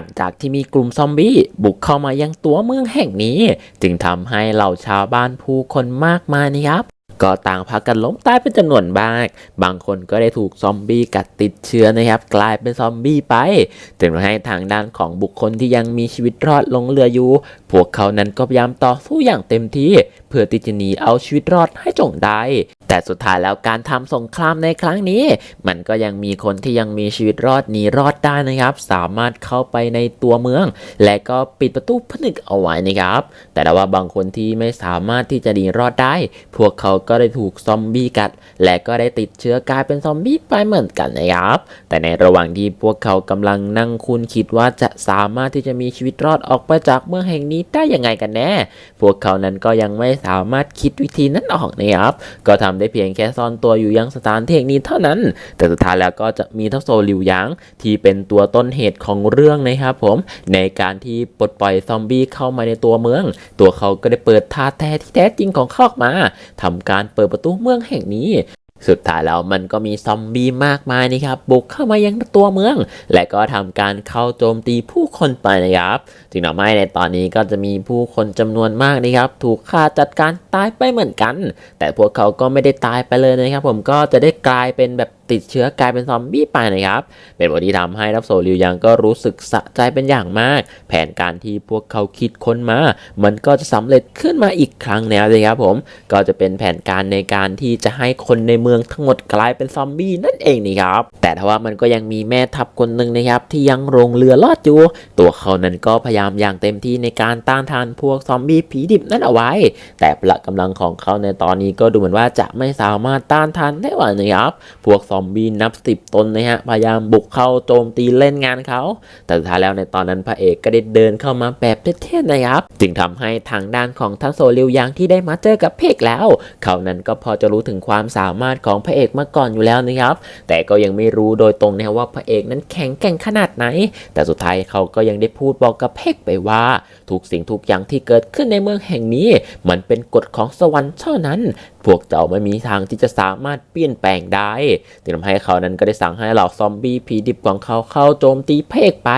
ลังจากที่มีกลุ่มซอมบี้บุกเข้ามายังตัวเมืองแห่งนี้ จึงทำให้เหล่าชาวบ้านผู้คนมากมายนะครับก็ต่างพากันล้มตายเป็นจำนวนมาก บางคนก็ได้ถูกซอมบี้กัดติดเชื้อนะครับ กลายเป็นซอมบี้ไปจึงทำให้ทางด้านของบุคคลที่ยังมีชีวิตรอดลงเหลืออยู่ พวกเขานั้นก็พยายามต่อสู้อย่างเต็มที่ เพื่อที่จะหนีเอาชีวิตรอดให้จงได้ แต่สุดท้ายแล้วการทำสงครามในครั้งนี้ มันก็ยังมีคนที่ยังมีชีวิตรอดหนีรอดได้นะครับ สามารถเข้าไปในตัวเมือง และก็ปิดประตูผนึกเอาไว้นะครับ แต่ว่าบางคนที่ไม่สามารถที่จะหนีรอดได้ พวกเขาก็ได้ถูกซอมบี้กัด และก็ได้ติดเชื้อกลายเป็นซอมบี้ไปเหมือนกันนะครับ แต่ในระหว่างที่พวกเขากำลังนั่งคุณคิดว่าจะสามารถที่จะมีชีวิตรอดออกไปจากเมืองแห่งนี้ได้ยังไงกันแน่ พวกเขานั้นก็ยังไม่สามารถคิดวิธีนั้นออกนะครับ ก็ทำได้เพียงแค่ซ่อนตัวอยู่ยังสถานที่นี้เท่านั้น แต่สุดท้ายแล้วก็จะมีทัพโซลิวหยางที่เป็นตัวต้นเหตุของเรื่องนะครับผมในการที่ปลดปล่อยซอมบี้เข้ามาในตัวเมือง ตัวเขาก็ได้เปิดท่าแท้ที่แท้จริงของเขาออกมาทำการเปิดประตูเมืองแห่งนี้ สุดท้ายแล้วมันก็มีซอมบี้มากมายนะครับบุกเข้ามายังตัวเมือง และก็ทำการเข้าโจมตีผู้คนไปนะครับจึงทำให้ในตอนนี้ก็จะมีผู้คนจำนวนมากนะครับ ถูกฆ่าจัดการตายไปเหมือนกัน แต่พวกเขาก็ไม่ได้ตายไปเลยนะครับ ผมก็จะได้กลายเป็นแบบ ติดเชื้อกลายเป็นซอมบี้ไปนะครับเป็นบทที่ทำให้รับโซลิวยังก็รู้สึกสะใจเป็นอย่างมาก แผนการที่พวกเขาคิดค้นมา มันก็จะสำเร็จขึ้นมาอีกครั้งแล้วเลยครับผมก็จะเป็นแผนการในการที่จะให้คนในเมืองทั้งหมดกลายเป็นซอมบี้นั่นเองนี่ครับแต่ทว่ามันก็ยังมีแม่ทัพคนหนึ่งนะครับที่ยังลงเรือรอดอยู่ตัวเขานั้นก็พยายามอย่างเต็มที่ในการต้านทานพวกซอมบี้ผีดิบนั่นเอาไว้ แต่พละกำลังของเขาในตอนนี้ก็ดูเหมือนว่าจะไม่สามารถต้านทานได้หว่านะครับพวกซอมบี้นับสิบตนนะฮะพยายามบุกเข้าโจมตีเล่นงานเขา แต่สุดท้ายแล้วในตอนนั้นพระเอกก็ได้เดินเข้ามาแบบเท่ๆนะครับ จึงทำให้ทางด้านของทันโซลิวยังที่ได้มาเจอกับเพกแล้ว เขานั้นก็พอจะรู้ถึงความสามารถของพระเอกมาก่อนอยู่แล้วนะครับ แต่ก็ยังไม่รู้โดยตรงนะว่าพระเอกนั้นแข็งแกร่งขนาดไหน แต่สุดท้ายเขาก็ยังได้พูดบอกกับเพกไปว่า ทุกสิ่งทุกอย่างที่เกิดขึ้นในเมืองแห่งนี้ มันเป็นกฎของสวรรค์เท่านั้น พวกเจ้าไม่มีทางที่จะสามารถเปลี่ยนแปลงได้จึงทำให้เขานั้นก็ได้สั่งให้เหล่าซอมบี้ผีดิบของเขาเข้าโจมตีเพกไป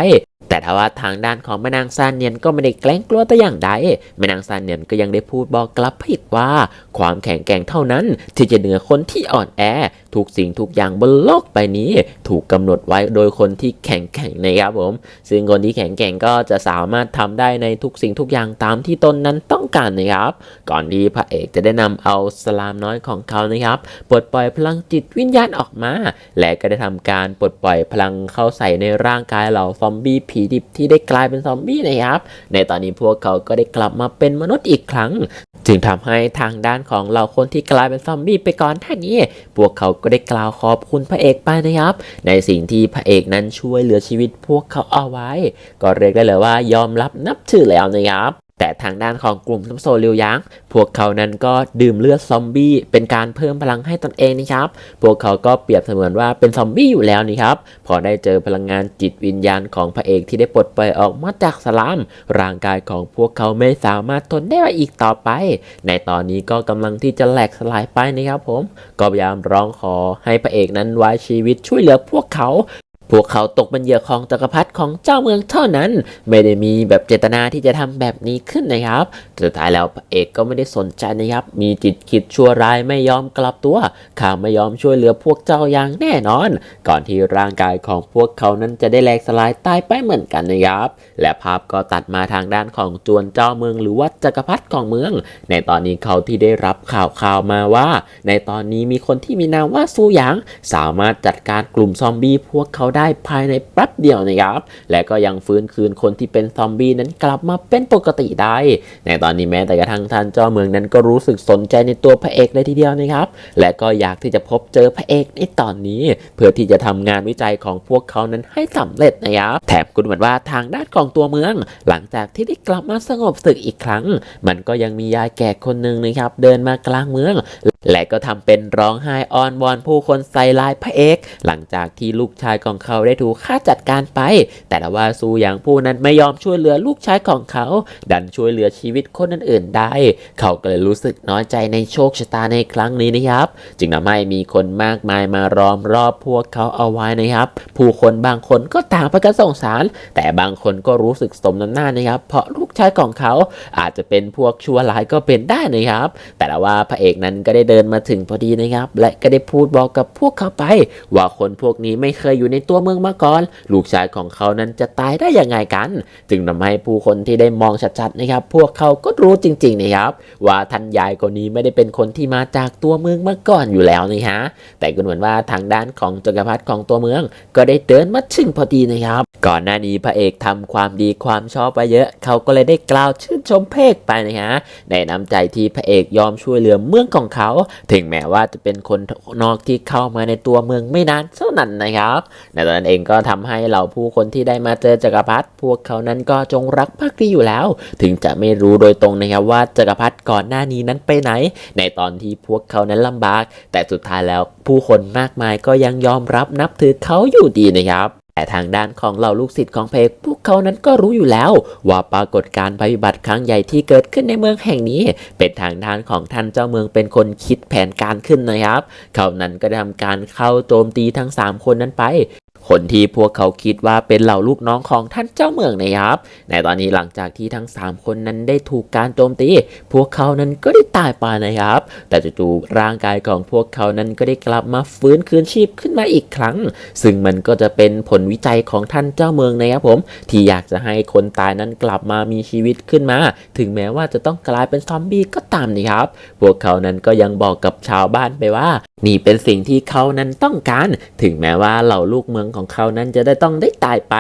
แต่ทว่าทางด้านของแม่นางซานเนียนก็ไม่ได้แกล้งกลัวแต่อย่างใดแม่นางซานเนียนก็ยังได้พูดบอกกลับเพกว่าความแข็งแกร่งเท่านั้น ที่จะเหนือคนที่อ่อนแอ ทุกสิ่งทุกอย่างบนโลกใบนี้ ถูกกำหนดไว้โดยคนที่แข็งแกร่งนะครับผม ซึ่งคนที่แข็งแกร่งก็จะสามารถทำได้ในทุกสิ่งทุกอย่างตามที่ตนนั้นต้องการนะครับ ก่อนที่พระเอกจะได้นำเอาสลามน้อยของเขานะครับปลดปล่อยพลังจิตวิญญาณออกมา และก็ได้ทำการปลดปล่อยพลังเข้าใส่ในร่างกายเหล่าซอมบี้ผีดิบที่ได้กลายเป็นซอมบี้นะครับ ในตอนนี้พวกเขาก็ได้กลับมาเป็นมนุษย์อีกครั้ง จึงทำให้ทางด้านของเหล่าคนที่กลายเป็นซอมบี้ไปก่อนท่านี้ พวกเขาก็ได้กล่าวขอบคุณพระเอกไปนะครับ ในสิ่งที่พระเอกนั้นช่วยเหลือชีวิตพวกเขาเอาไว้ ก็เรียกได้เลยว่ายอมรับนับถือแล้วนะครับ แต่ทางด้านของกลุ่มทัพโซลิวยังพวกเขานั้นก็ดื่มเลือดซอมบี้เป็นการเพิ่มพลังให้ตนเองนะครับ พวกเขาก็เปรียบเสมือนว่าเป็นซอมบี้อยู่แล้วนี่ครับ พอได้เจอพลังงานจิตวิญญาณของพระเอกที่ได้ปลดปล่อยออกมาจากสลาม ร่างกายของพวกเขาไม่สามารถทนได้อีกต่อไป ในตอนนี้ก็กำลังที่จะแหลกสลายไปนะครับผม ก็พยายามร้องขอให้พระเอกนั้นไว้ชีวิตช่วยเหลือพวกเขา พวกเขาตกเป็นเหยื่อของจักรพรรดิของเจ้าเมืองเท่านั้น ไม่ได้มีแบบเจตนาที่จะทำแบบนี้ขึ้นนะครับสุดท้ายแล้วพระเอกก็ไม่ได้สนใจนะครับ มีจิตคิดชั่วร้ายไม่ยอมกลับตัวข้าไม่ยอมช่วยเหลือพวกเจ้าอย่างแน่นอน ก่อนที่ร่างกายของพวกเขานั้นจะได้แหลกสลายตายไปเหมือนกันนะครับ และภาพก็ตัดมาทางด้านของจวนเจ้าเมือง หรือว่าจักรพรรดิของเมือง ในตอนนี้เขาที่ได้รับข่าวข่าวมาว่า ในตอนนี้มีคนที่มีนามว่าซูหยางสามารถจัดการกลุ่มซอมบี้พวกเขาได้ภายในแป๊บเดียวนะครับ และก็ยังฟื้นคืนคนที่เป็นซอมบี้นั้นกลับมาเป็นปกติได้ ในตอนนี้แม้แต่กระทั่งท่านเจ้าเมืองนั้นก็รู้สึกสนใจในตัวพระเอกเลยทีเดียวนะครับ และก็อยากที่จะพบเจอพระเอกในตอนนี้ เพื่อที่จะทำงานวิจัยของพวกเขานั้นให้สำเร็จนะครับ แถมคุณเหมือนว่าทางด้านของตัวเมือง หลังจากที่ได้กลับมาสงบศึกอีกครั้ง มันก็ยังมียายแก่คนหนึ่งนะครับ เดินมากลางเมือง และก็ทำเป็นร้องไห้อ้อนวอนผู้คนใส่ลายพระเอก หลังจากที่ลูกชายของเขาได้ถูกฆ่าจัดการไป แต่ละว่าซูอย่างผู้นั้นไม่ยอมช่วยเหลือลูกชายของเขา ดันช่วยเหลือชีวิตคนอื่นๆได้ เขาก็เลยรู้สึกน้อยใจในโชคชะตาในครั้งนี้นะครับ จึงทำให้มีคนมากมายมาล้อมรอบพวกเขาเอาไว้นะครับ ผู้คนบางคนก็ต่างพากันสงสาร แต่บางคนก็รู้สึกสมน้ำหน้านะครับ เพราะลูกชายของเขาอาจจะเป็นพวกชั่วร้ายก็เป็นได้นะครับ แต่ละว่าพระเอกนั้นก็ได้ดินมาถึงพอดีนะครับ และก็ได้พูดบอกกับพวกเขาไป ว่าคนพวกนี้ไม่เคยอยู่ในตัวเมืองมาก่อน ลูกชายของเขานั้นจะตายได้ยังไงกัน จึงทำให้ผู้คนที่ได้มองชัดๆนะครับ พวกเขาก็รู้จริงๆนะครับ ว่าท่านยายคนนี้ไม่ได้เป็นคนที่มาจากตัวเมืองมาก่อนอยู่แล้วนะฮะแต่ก็เหมือนว่าทางด้านของจักรพรรดิของตัวเมือง ก็ได้เดินมาถึงพอดีนะครับ ก่อนหน้านี้พระเอกทำความดีความชอบไปเยอะ เขาก็เลยได้กล่าวชื่นชมเพกไปนะฮะในน้ำใจที่พระเอกยอมช่วยเหลือเมืองของเขาถึงแม้ว่าจะเป็นคนนอกที่เข้ามาในตัวเมืองไม่นานเท่านั้นนะครับในตอนนั้นเองก็ทำให้เหล่าผู้คนที่ได้มาเจอจักรพรรดิพวกเขานั้นก็จงรักภักดีอยู่แล้ว ถึงจะไม่รู้โดยตรงนะครับว่าจักรพรรดิก่อนหน้านี้นั้นไปไหน ในตอนที่พวกเขานั้นลำบาก แต่สุดท้ายแล้วผู้คนมากมายก็ยังยอมรับนับถือเขาอยู่ดีนะครับ แต่ทางด้านของเหล่าลูกศิษย์ของเพกพวกเขานั้นก็รู้อยู่แล้ว ว่าปรากฏการณ์ภัยพิบัติครั้งใหญ่ที่เกิดขึ้นในเมืองแห่งนี้ เป็นทางด้านของท่านเจ้าเมืองเป็นคนคิดแผนการขึ้นนะครับ เขานั้นก็ได้ทำการเข้าโจมตีทั้ง 3 คนนั้นไป คนที่พวกเขาคิดว่าเป็นเหล่าลูกน้องของท่านเจ้าเมืองนะครับ ในตอนนี้หลังจากที่ทั้ง 3 คนนั้นได้ถูกการโจมตี พวกเขานั้นก็ได้ตายไปนะครับ แต่จู่ๆร่างกายของพวกเขานั้นก็ได้กลับมาฟื้นคืนชีพขึ้นมาอีกครั้ง ซึ่งมันก็จะเป็นผลวิจัยของท่านเจ้าเมืองนะครับผม ที่อยากจะให้คนตายนั้นกลับมามีชีวิตขึ้นมา ถึงแม้ว่าจะต้องกลายเป็นซอมบี้ก็ตามนะครับ พวกเขานั้นก็ยังบอกกับชาวบ้านไปว่า นี่เป็นสิ่งที่เขานั้นต้องการ ถึงแม้ว่าเหล่าลูกเมืองของเขานั้นจะได้ต้องได้ตายไป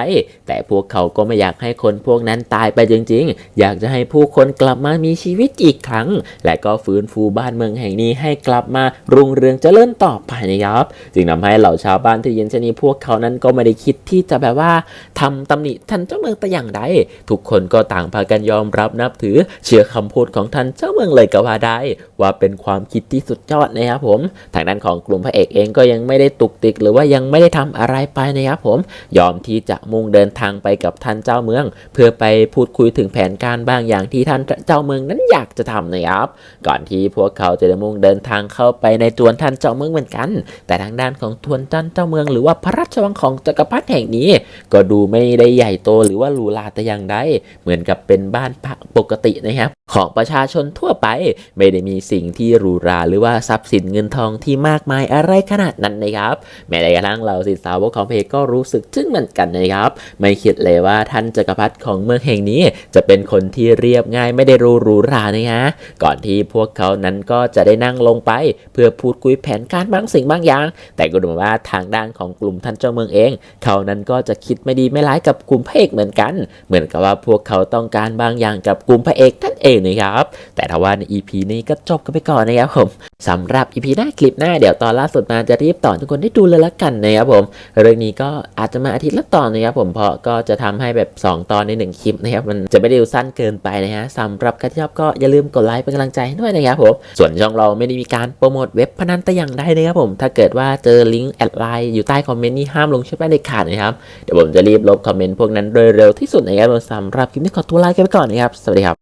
แต่พวกเขาก็ไม่อยากให้คนพวกนั้นตายไปจริง ๆ อยากจะให้ผู้คนกลับมามีชีวิตอีกครั้ง และก็ฟื้นฟูบ้านเมืองแห่งนี้ให้กลับมารุ่งเรืองเจริญต่อไปนะครับจึงทำให้เหล่าชาวบ้านที่เยินชนีพวกเขานั้นก็ไม่ได้คิดที่จะแบบว่าทำตำหนิท่านเจ้าเมืองแต่อย่างใดทุกคนก็ต่างพากันยอมรับนับถือเชื่อคำพูดของท่านเจ้าเมืองเลยก็ว่าได้ ว่าเป็นความคิดที่สุดยอดนะครับผมทางด้านของกลุ่มพระเอกเองก็ยังไม่ได้ตุกติกหรือว่ายังไม่ได้ทำอะไรไปนะครับผมยอมที่จะมุ่งเดินทางไปกับท่านเจ้าเมือง เพื่อไปพูดคุยถึงแผนการบางอย่างที่ท่านเจ้าเมืองนั้นอยากจะทำนะครับ ก่อนที่พวกเขาจะได้มุ่งเดินทางเข้าไปในจวนท่านเจ้าเมืองเหมือนกัน แต่ทางด้านของทวนท่านเจ้าเมือง หรือว่าพระราชวังของจักรพรรดิแห่งนี้ ก็ดูไม่ได้ใหญ่โตหรือว่าหรูหราแต่อย่างใดเหมือนกับเป็นบ้านพักปกตินะครับของประชาชนทั่วไปไม่ได้มีสิ่งที่หรูหราหรือว่าทรัพย์สินเงินทองที่มากมายอะไรขนาดนั้นนะครับแม้แต่กระทั่งเราศิษย์สาวกของเพก็รู้สึกจึ้งเหมือนกันนะครับ ไม่คิดเลยว่าท่านจักรพรรดิของเมืองแห่งนี้ จะเป็นคนที่เรียบง่ายไม่ได้รูหรูรานะฮะก่อนที่พวกเขานั้นก็จะได้นั่งลงไป เพื่อพูดคุยแผนการบางสิ่งบางอย่าง แต่ก็ดูเหมือนว่าทางด้านของกลุ่มท่านเจ้าเมืองเอง เขานั้นก็จะคิดไม่ดีไม่ร้ายกับกลุ่มพระเอกเหมือนกัน เหมือนกับว่าพวกเขาต้องการบางอย่างกับกลุ่มพระเอกนั่นเองนะครับแต่ถ้าว่าใน EP นี้ก็จบกันไปก่อนนะครับผมสำหรับ EP หน้าคลิปหน้าเดี๋ยวตอนล่าสุดมาจะรีบต่อทุกคนได้ดูเลยละกันนะครับผมเรื่องนี้ก็อาจจะมาอาทิตย์ละตอนนะครับผมเพราะก็จะทำให้แบบ 2 ตอนใน 1 คลิปนะครับมันจะไม่ได้ดูสั้นเกินไปนะฮะสำหรับใครที่ชอบก็อย่าลืมกดไลค์เป็นกำลังใจให้ด้วยนะครับผมส่วนช่องเราไม่ได้มีการโปรโมทเว็บพนันแต่อย่างใดนะครับผมถ้าเกิดว่าเจอลิงก์แอดไลน์อยู่ใต้คอมเมนต์นี่ห้ามลงชื่อแป้งเด็ดขาดนะครับเดี๋ยวผมจะรีบลบคอมเมนต์พวกนั้นโดยเร็วที่สุดนะครับสำหรับคลิปนี้ขอตัวลาไปก่อนนะครับสวัสดีครับ